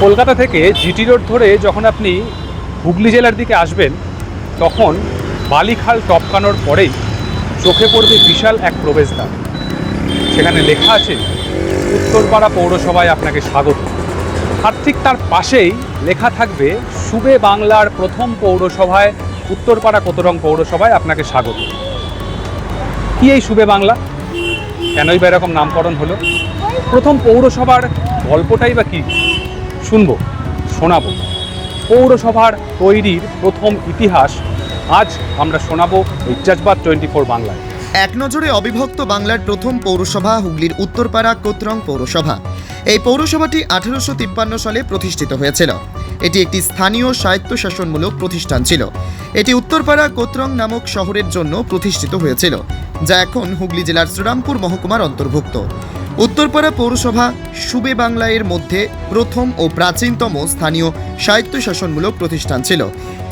কলকাতা থেকে GT road ধরে যখন আপনি হুগলি জেলার দিকে আসবেন, তখন বালিখাল টপকানোর পরেই চোখে পড়বে বিশাল এক প্রবেশদ্বার। সেখানে লেখা আছে, উত্তরপাড়া পৌরসভায় আপনাকে স্বাগত। আর ঠিক তার পাশেই লেখা থাকবে সুবে বাংলার প্রথম পৌরসভায়, উত্তরপাড়া কোতরং পৌরসভায় আপনাকে স্বাগত। কি এই সুবে বাংলা? কেনই বা এরকম নামকরণ হলো? প্রথম পৌরসভার গল্পটাই বা কি? শুনব, শোনাবো। পৌরসভার তৈরির প্রথম ইতিহাস আজ আমরা শোনাবো এই জজবাত টোয়েন্টি ফোর বাংলায়। এক নজরে অবিভক্ত বাংলার প্রথম পৌরসভা হুগলির উত্তরপাড়া কোতরং পৌরসভা। এই পৌরসভাটি আঠেরোশো তিপ্পান্ন সালে প্রতিষ্ঠিত হয়েছিল। এটি একটি স্থানীয় স্বায়ত্তশাসনমূলক প্রতিষ্ঠান ছিল। এটি উত্তরপাড়া কোতরং নামক শহরের জন্য প্রতিষ্ঠিত হয়েছিল, যা এখন হুগলি জেলার শ্রীরামপুর মহকুমার অন্তর্ভুক্ত। উত্তরপাড়া পৌরসভা সুবে বাংলায়ের মধ্যে প্রথম ও প্রাচীনতম স্থানীয় স্বায়ত্তশাসনমূলক প্রতিষ্ঠান ছিল।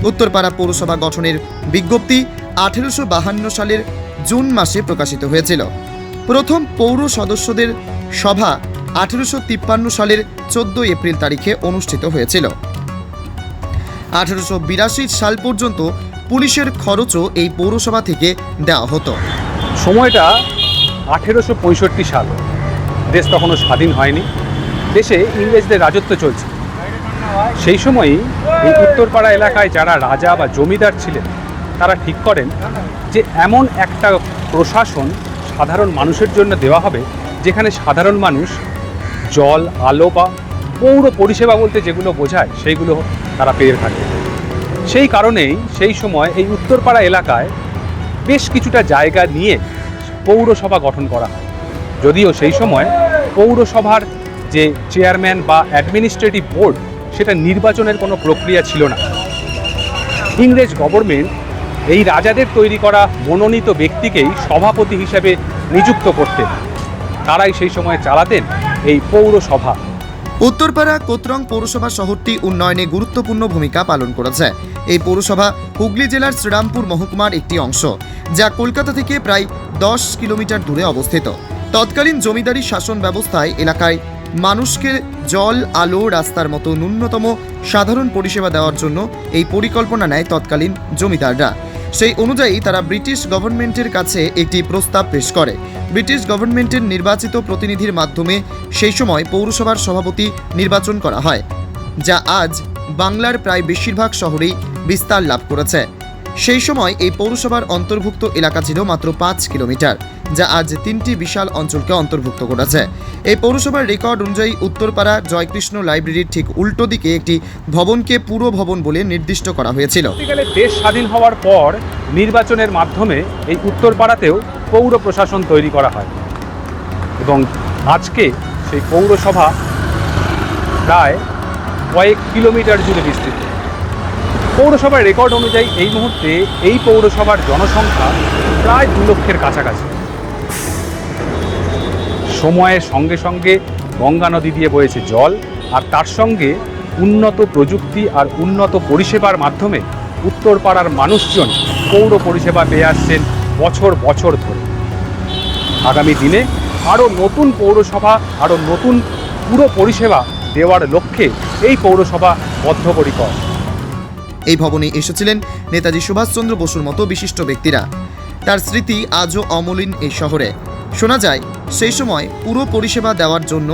উত্তরপাড়া পৌরসভা গঠনের বিজ্ঞপ্তি আঠেরোশো বাহান্ন সালের জুন মাসে প্রকাশিত হয়েছিল। প্রথম পৌর সদস্যদের সভা আঠেরোশো তিপ্পান্ন সালের চোদ্দ এপ্রিল তারিখে অনুষ্ঠিত হয়েছিল। আঠেরোশো বিরাশি সাল পর্যন্ত পুলিশের খরচও এই পৌরসভা থেকে দেওয়া হতো। সময়টা আঠেরোশো পঁয়ষট্টি সাল। দেশ তখনও স্বাধীন হয়নি। দেশে ইংরেজদের রাজত্ব চলছে। সেই সময়ই এই উত্তরপাড়া এলাকায় যারা রাজা বা জমিদার ছিলেন, তারা ঠিক করেন যে এমন একটা প্রশাসন সাধারণ মানুষের জন্য দেওয়া হবে, যেখানে সাধারণ মানুষ জল, আলো বা পৌর পরিষেবা বলতে যেগুলো বোঝায়, সেইগুলো তারা পেয়ে থাকে। সেই কারণেই সেই সময় এই উত্তরপাড়া এলাকায় বেশ কিছুটা জায়গা নিয়ে পৌরসভা গঠন করা হয়। যদিও সেই সময় পৌরসভার যে চেয়ারম্যান বা অ্যাডমিনিস্ট্রেটিভ বোর্ড সেটা নির্বাচনের কোনো প্রক্রিয়া ছিল না। ইংরেজ গভর্নমেন্ট এই রাজাদের তৈরি করা মনোনীত ব্যক্তিকেই সভাপতি হিসেবে নিযুক্ত করতেন। তারাই সেই সময় চালাতেন এই পৌরসভা। উত্তরপাড়া কোতরং পৌরসভা শহরটি উন্নয়নে গুরুত্বপূর্ণ ভূমিকা পালন করেছে। এই পৌরসভা হুগলি জেলার শ্রীরামপুর মহকুমার একটি অংশ, যা কলকাতা থেকে প্রায় দশ কিলোমিটার দূরে অবস্থিত। তৎকালীন জমিদারি শাসন ব্যবস্থায় এলাকায় মানুষকে জল, আলো, রাস্তার মতো ন্যূনতম সাধারণ পরিষেবা দেওয়ার জন্য এই পরিকল্পনা নেয় তৎকালীন জমিদাররা। সেই অনুযায়ী তারা ব্রিটিশ গভর্নমেন্টের কাছে একটি প্রস্তাব পেশ করে। ব্রিটিশ গভর্নমেন্টের নির্বাচিত প্রতিনিধির মাধ্যমে সেই সময় পৌরসভার সভাপতি নির্বাচন করা হয়, যা আজ বাংলার প্রায় বেশিরভাগ শহরেই বিস্তার লাভ করেছে। সেই সময় এই পৌরসভার অন্তর্ভুক্ত এলাকা ছিল মাত্র পাঁচ কিলোমিটার। যা আজ তিনটি বিশাল অঞ্চলকে অন্তর্ভুক্ত করেছে। এই পৌরসভার রেকর্ড অনুযায়ী উত্তরপাড়া জয়কৃষ্ণ লাইব্রেরির ঠিক উল্টো দিকে একটি ভবনকে পুরো ভবন বলে নির্দিষ্ট করা হয়েছিল। দেশ স্বাধীন হওয়ার পর নির্বাচনের মাধ্যমে এই উত্তরপাড়াতেও পৌর প্রশাসন তৈরি করা হয়। এবং আজকে সেই পৌরসভা প্রায় কয়েক কিলোমিটার জুড়ে বিস্তৃত। পৌরসভার রেকর্ড অনুযায়ী এই মুহূর্তে এই পৌরসভার জনসংখ্যা প্রায় দু লক্ষের কাছাকাছি। সময়ের সঙ্গে সঙ্গে গঙ্গা নদী দিয়ে বয়েছে জল, আর তার সঙ্গে উন্নত প্রযুক্তি আর উন্নত পরিষেবার মাধ্যমে উত্তরপাড়ার মানুষজন পৌর পরিষেবা পেয়ে আসছেন বছর বছর ধরে। আগামী দিনে আরও নতুন পৌরসভা, আরও নতুন পুরো পরিষেবা দেওয়ার লক্ষ্যে এই পৌরসভা বদ্ধপরিকর। এই ভবনে এসেছিলেন নেতাজি সুভাষচন্দ্র বসুর মতো বিশিষ্ট ব্যক্তিরা। তার স্মৃতি আজও অমলিন এই শহরে। শোনা যায়, সেই সময় পুরো পরিষেবা দেওয়ার জন্য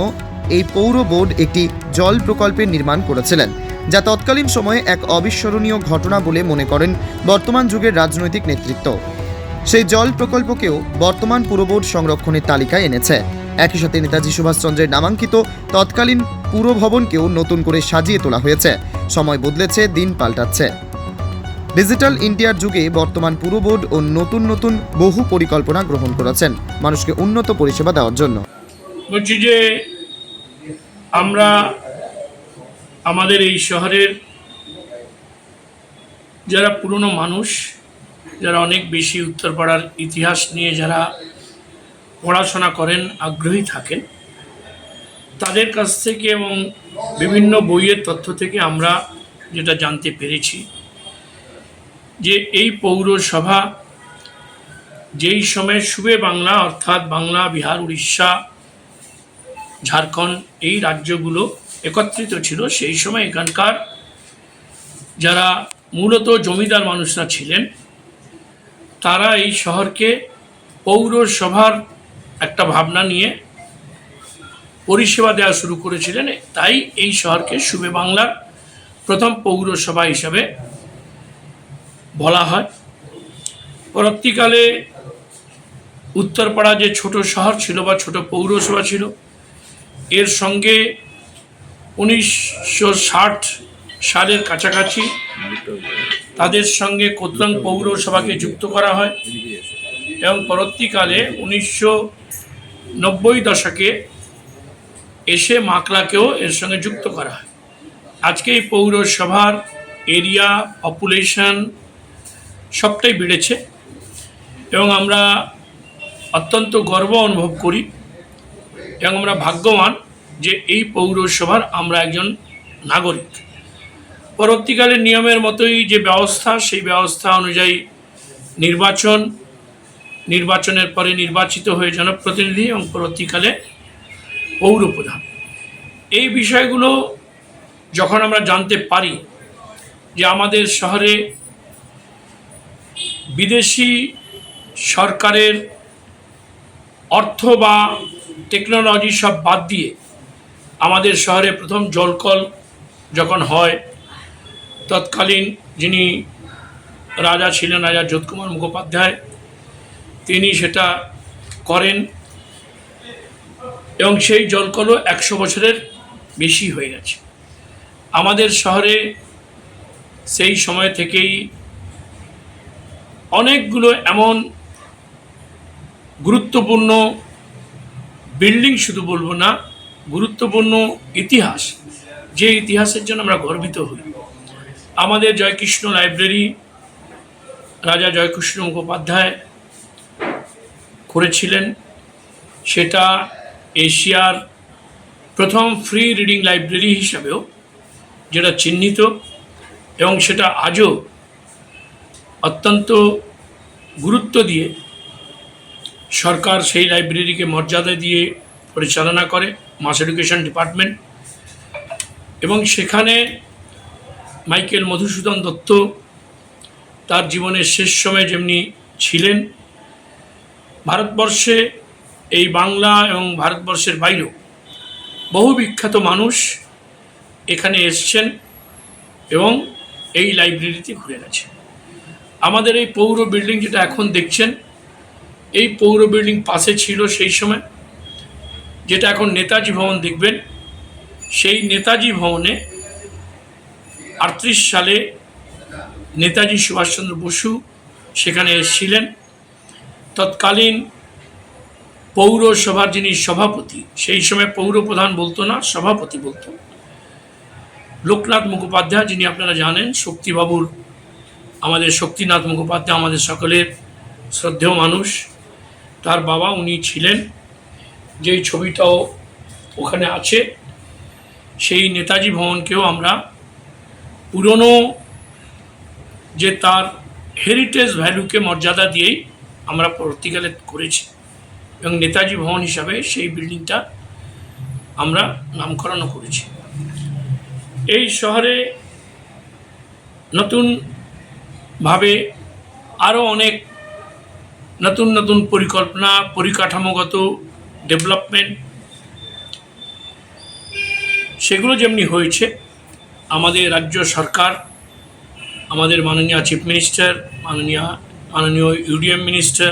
এই পৌর বোর্ড একটি জল প্রকল্পের নির্মাণ করেছিলেন, যা তৎকালীন সময়ে এক অবিস্মরণীয় ঘটনা বলে মনে করেন বর্তমান যুগের রাজনৈতিক নেতৃত্ব। সেই জল প্রকল্পকেও বর্তমান পুর বোর্ড সংরক্ষণের তালিকায় এনেছে। একই সাথে নেতাজি সুভাষচন্দ্রের নামাঙ্কিত তৎকালীন পুরভবনকেও নতুন করে সাজিয়ে তোলা হয়েছে। সময় বদলেছে, দিন পাল্টাচ্ছে। ডিজিটাল ইন্ডিয়ার যুগে বর্তমান পুর বোর্ড ও নতুন নতুন বহু পরিকল্পনা গ্রহণ করেছেন মানুষকে উন্নত পরিষেবা দেওয়ার জন্য। বলছি যে আমরা আমাদের এই শহরের যারা পুরনো মানুষ, যারা অনেক বেশি উত্তরপাড়ার ইতিহাস নিয়ে যারা পড়াশোনা করেন, আগ্রহী থাকেন, তাদের কাছ থেকে এবং বিভিন্ন বইয়ের তথ্য থেকে আমরা যেটা জানতে পেরেছি যে এই পৌরসভা যেই সময় সুবে বাংলা, অর্থাৎ বাংলা, বিহার, উড়িষ্যা, ঝাড়খণ্ড এই রাজ্যগুলো একত্রিত ছিল, সেই সময় এখানকার যারা মূলত জমিদার মানুষরা ছিলেন, তারা এই শহরকে পৌরসভার একটা ভাবনা নিয়ে পরিষেবা দেওয়া শুরু করেছিলেন। তাই এই শহরকে সুবে বাংলার প্রথম পৌরসভা হিসাবে বলা হয়। পরবর্তীকালে উত্তরপাড়া যে ছোট শহর ছিল বা ছোট পৌরসভা ছিল, এর সঙ্গে উনিশশো ষাট সালের কাছাকাছি তাদের সঙ্গে কোতলাং পৌরসভাকে যুক্ত করা হয় এবং পরবর্তীকালে উনিশশো নব্বই দশকে এসে মাকলাকেও এর সঙ্গে যুক্ত করা হয়। আজকে এই পৌরসভার এরিয়া পপুলেশন সবটাই বেড়েছে এবং আমরা অত্যন্ত গর্ব অনুভব করি এবং আমরা ভাগ্যবান যে এই পৌরসভার আমরা একজন নাগরিক। পরবর্তীকালে নিয়মের মতোই যে ব্যবস্থা, সেই ব্যবস্থা অনুযায়ী নির্বাচন, নির্বাচনের পরে নির্বাচিত হয়ে জনপ্রতিনিধি এবং পরবর্তীকালে পৌর প্রধান। এই বিষয়গুলো যখন আমরা জানতে পারি যে আমাদের শহরে বিদেশি সরকারের অর্থ বা টেকনোলজি সব বাদ দিয়ে আমাদের শহরে প্রথম জলকল যখন হয়, তৎকালীন যিনি রাজা ছিলেন রাজা যোধকুমার মুখোপাধ্যায়, তিনি সেটা করেন এবং সেই জলকলও একশো বছরের বেশি হয়ে গেছে। আমাদের শহরে সেই সময় থেকেই অনেকগুলো এমন গুরুত্বপূর্ণ বিল্ডিং শুধু বলব না, গুরুত্বপূর্ণ ইতিহাস। যে ইতিহাসের জন্য আমরা গর্বিত হই। আমাদের জয়কৃষ্ণ লাইব্রেরি রাজা জয়কৃষ্ণ মুখোপাধ্যায় করেছিলেন। সেটা এশিয়ার প্রথম ফ্রি রিডিং লাইব্রেরি হিসাবেও যেটা চিহ্নিত এবং সেটা আজও অত্যন্ত গুরুত্ব দিয়ে সরকার সেই লাইব্রেরিকে মর্যাদা দিয়ে পরিচালনা করে, মাস এডুকেশন ডিপার্টমেন্ট। এবং সেখানে মাইকেল মধুসূদন দত্ত তার জীবনের শেষ সময় যেমনি ছিলেন, ভারতবর্ষে এই বাংলা এবং ভারতবর্ষের বাইরেও বহু বিখ্যাত মানুষ এখানে এসছেন এবং এই লাইব্রেরিতে ঘুরে গেছে আমাদের এই পৌর বিল্ডিং যেটা এখন দেখছেন, এই পৌর বিল্ডিং পাশে ছিল সেই সময়। যেটা এখন নেতাজি ভবন দেখবেন, সেই নেতাজি ভবনে আটত্রিশ সালে নেতাজি সুভাষচন্দ্র বসু সেখানে এসেছিলেন। তৎকালীন পৌরসভার যিনি সভাপতি, সেই সময় পৌর প্রধান বলতো না, সভাপতি বলতো। লোকনাথ মুখোপাধ্যায়, যিনি আপনারা জানেন, শক্তিবাবুর আমাদের শক্তিনাথ মুখোপাধ্যায় আমাদের সকলের শ্রদ্ধেয় মানুষ। তার বাবা উনি ছিলেন, যেই ছবিটাও ওখানে আছে, সেই নেতাজি ভবনকেও আমরা পুরনো যে তার হেরিটেজ ভ্যালুকে মর্যাদা দিয়েই আমরা পরবর্তীকালে করেছি এবং নেতাজি ভবন হিসাবে সেই বিল্ডিংটা আমরা নামকরণও করেছি। এই শহরে নতুনভাবে আরও অনেক নতুন নতুন পরিকল্পনা, পরিকাঠামোগত ডেভেলপমেন্ট সেগুলো যেমনি হয়েছে, আমাদের রাজ্য সরকার, আমাদের মাননীয় চিফ মিনিস্টার মাননীয় মাননীয় ইউডিএম মিনিস্টার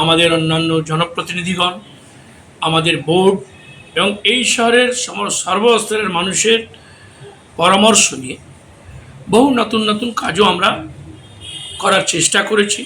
আমাদের অন্যান্য জনপ্রতিনিধিগণ, আমাদের বোর্ড এবং এই শহরের সর্বস্তরের মানুষের পরামর্শ নিয়ে বহু নতুন নতুন কাজও আমরা করার চেষ্টা করেছি।